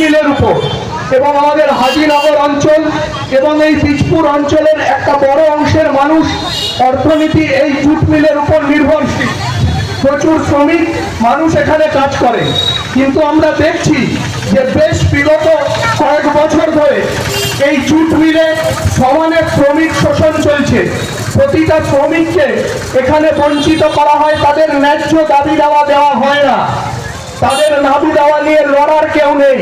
মিলের উপর এবং আমাদের হাজিনগর অঞ্চল এবং এই বীজপুর অঞ্চলের একটা বড় অংশের মানুষ, অর্থনীতি এই জুট মিলের উপর নির্ভরশীল। প্রচুর শ্রমিক, মানুষ এখানে কাজ করে। কিন্তু আমরা দেখছি যে বেশ বিগত কয়েক বছর ধরে এই জুট মিলে সমানে শ্রমিক শোষণ চলছে। প্রতিটা শ্রমিককে এখানে বঞ্চিত করা হয়, তাদের ন্যায্য দাবি দেওয়া দেওয়া হয় না। তাদের নাবি দেওয়া নিয়ে লড়ার কেউ নেই।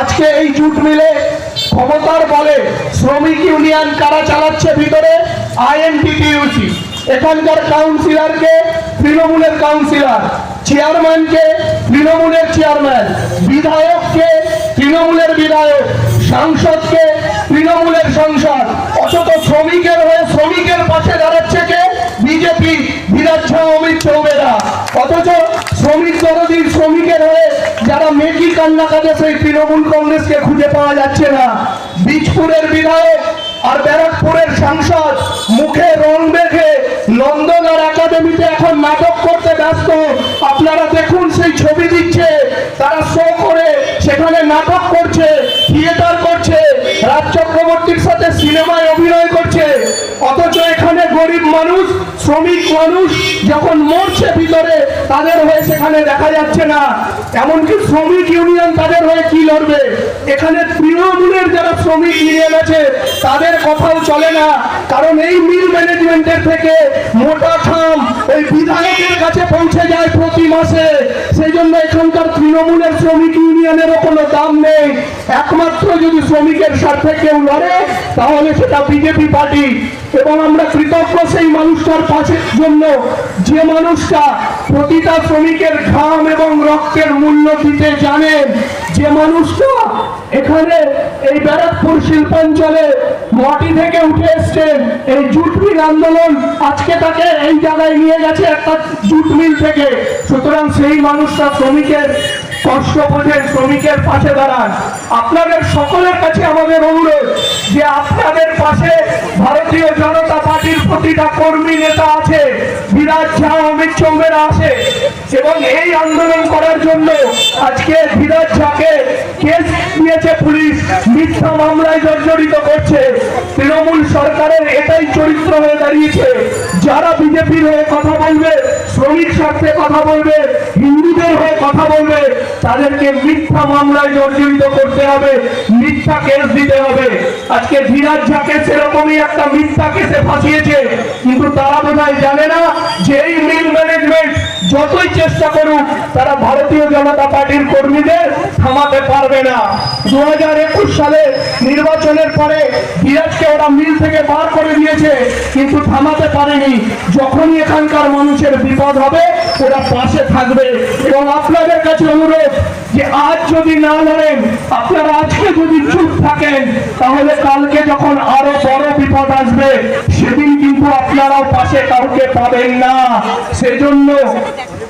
আজকে এই জুট মিলে ক্ষমতার বলে শ্রমিক ইউনিয়ন কারা চালাচ্ছে ভিতরে? আইএনটিটিউসি এখানকার কাউন্সিলরকে তৃণমূলের কাউন্সিলর, চেয়ারম্যানকে তৃণমূলের চেয়ারম্যান, বিধায়ককে তৃণমূলের বিধায়ক, সাংসদকে তৃণমূলের সংসদ। অথচ শ্রমিকের হয়ে শ্রমিকের পাশে দাঁড়াচ্ছে কে? বিজেপি বিরাট ঝা অমিত চৌবেরা। অথচ দরদির শ্রমিকের হয়ে যারা মেকি কান্না কাজে সেই তৃণমূল কংগ্রেসকে খুঁজে পাওয়া যাচ্ছে না। বীজপুরের বিধায়ক আর ব্যারাকপুরের সাংসদ মুখে রং দেখে নন্দন আর একাডেমিতে এখন নাটক করতে ব্যস্ত। আপনারা দেখুন সেই ছবি দিচ্ছে, তারা শো করে, সেখানে নাটক করছে, থিয়েটার করছে, রাজ চক্রবর্তীর সাথে সিনেমায় অভিনয় করছে। অথচ এখানে গরিব মানুষ, শ্রমিক মানুষ যখন মরছে ভিতরে, তাদের হয়ে সেখানে দেখা যাচ্ছে না। এমনকি শ্রমিক ইউনিয়ন তাদের হয়ে কি লড়বে? এখানে তৃণমূলের যারা শ্রমিক তাদের কথাও চলে না। কারণ এই মিল ম্যানেজমেন্টের থেকে মোটা খাম এই বিধায়কের কাছে পৌঁছে যায় প্রতি মাসে। সেই জন্য এখানকার তৃণমূলের শ্রমিক ইউনিয়নেরও কোনো দাম নেই। একমাত্র যদি শ্রমিকের স্বার্থে কেউ লড়ে, তাহলে সেটা বিজেপি পার্টি। এবং আমরা কৃতজ্ঞ সেই মানুষটার পাশের জন্য। যে মানুষটা প্রতিটা শ্রমিকের ঘাম এবং রক্তের মূল্য দিতে জানেন যে মানুষটা এখানে এই ব্যারাকপুর শিল্পাঞ্চলে মাটি থেকে উঠে এসছেন এই জুট মিল আন্দোলন আজকে তাকে এই জায়গায় নিয়ে গেছে একটা জুট মিল থেকে। সুতরাং সেই মানুষটা শ্রমিকের কষ্ট বোঝেন শ্রমিকের পাশে দাঁড়ান। আপনাদের সকলের কাছে আমাদের অনুরোধ যে আপনাদের পাশে ভারতীয় জনতা পার্টির প্রতিটা কর্মী নেতা আছে তৃণমূল সরকারের এটাই চরিত্র হয়ে দাঁড়িয়েছে। যারা বিজেপির হয়ে কথা বলবে, শ্রমিক স্বার্থে কথা বলবে, হিন্দুদের হয়ে কথা বলবে, তাদেরকে মিথ্যা মামলায় জর্জরিত করতে হবে। মিথ্যা কেস দিতে হবে। আজকে ধীরাজ ঝাকে সেরকমই একটা মিথ্যা কেসে ফাঁসিয়েছে। কিন্তু তারা জানে না মিল ম্যানেজমেন্ট যতই চেষ্টা করুক, তারা ভারতীয় জনতা পার্টির কর্মীদের থামাতে পারবে না। দু হাজার একুশ সালে নির্বাচনের পরে ধীরাজকে ওরা মিল থেকে বার করে দিয়েছে, কিন্তু থামাতে পারেনি। যখনই এখানকার মানুষের বিপদ হবে, ওরা পাশে থাকবে। এবং আপনাদের কাছে অনুরোধ যে আজ যদি না লড়েন, আপনারা আজকে যদি চুপ থাকেন তাহলে কালকে যখন আরও বড় বিপদ আসবে, সেদিন কিন্তু আপনারাও পাশে কাউকে পাবেন না। সেজন্য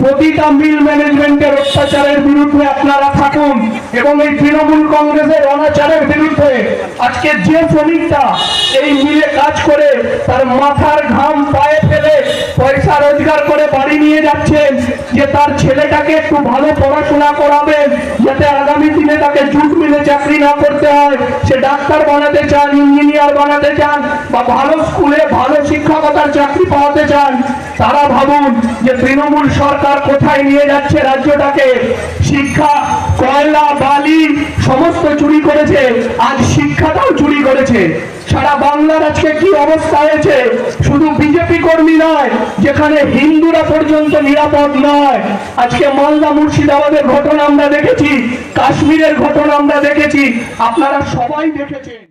প্রতিটা মিল ম্যানেজমেন্টের অত্যাচারের বিরুদ্ধে আপনারা থাকুন এবং এই তৃণমূল কংগ্রেসের অনাচারের বিরুদ্ধে আজকে যে শ্রমিকটা এই মিলে কাজ করে তার মাথার ঘাম পায়ে ফেলে পয়সা রোজগার করে বাড়ি নিয়ে যাচ্ছেন, যে তার ছেলেটাকে একটু ভালো পড়াশোনা করাবেন যাতে আগামী দিনে তাকে জুট মিলে চাকরি না করতে হয়, সে ডাক্তার বানাতে চান, ইঞ্জিনিয়ার বানাতে চান, বা ভালো স্কুলে ভালো শিক্ষকতার চাকরি পাওয়াতে চান তারা ভাবুন যে তৃণমূল সরকার কোথায় নিয়ে যাচ্ছে রাজ্যটাকে। শিক্ষা, কয়লা, বালি সমস্ত চুরি করেছে, আজ শিক্ষাটাও চুরি করেছে। সারা বাংলার আজকে কি অবস্থা হয়েছে? শুধু বিজেপি কর্মী নয়, যেখানে হিন্দুরা পর্যন্ত নিরাপদ নয়। আজকে মালদা মুর্শিদাবাদের ঘটনা আমরা দেখেছি, কাশ্মীরের ঘটনা আমরা দেখেছি। আপনারা সবাই দেখেছেন।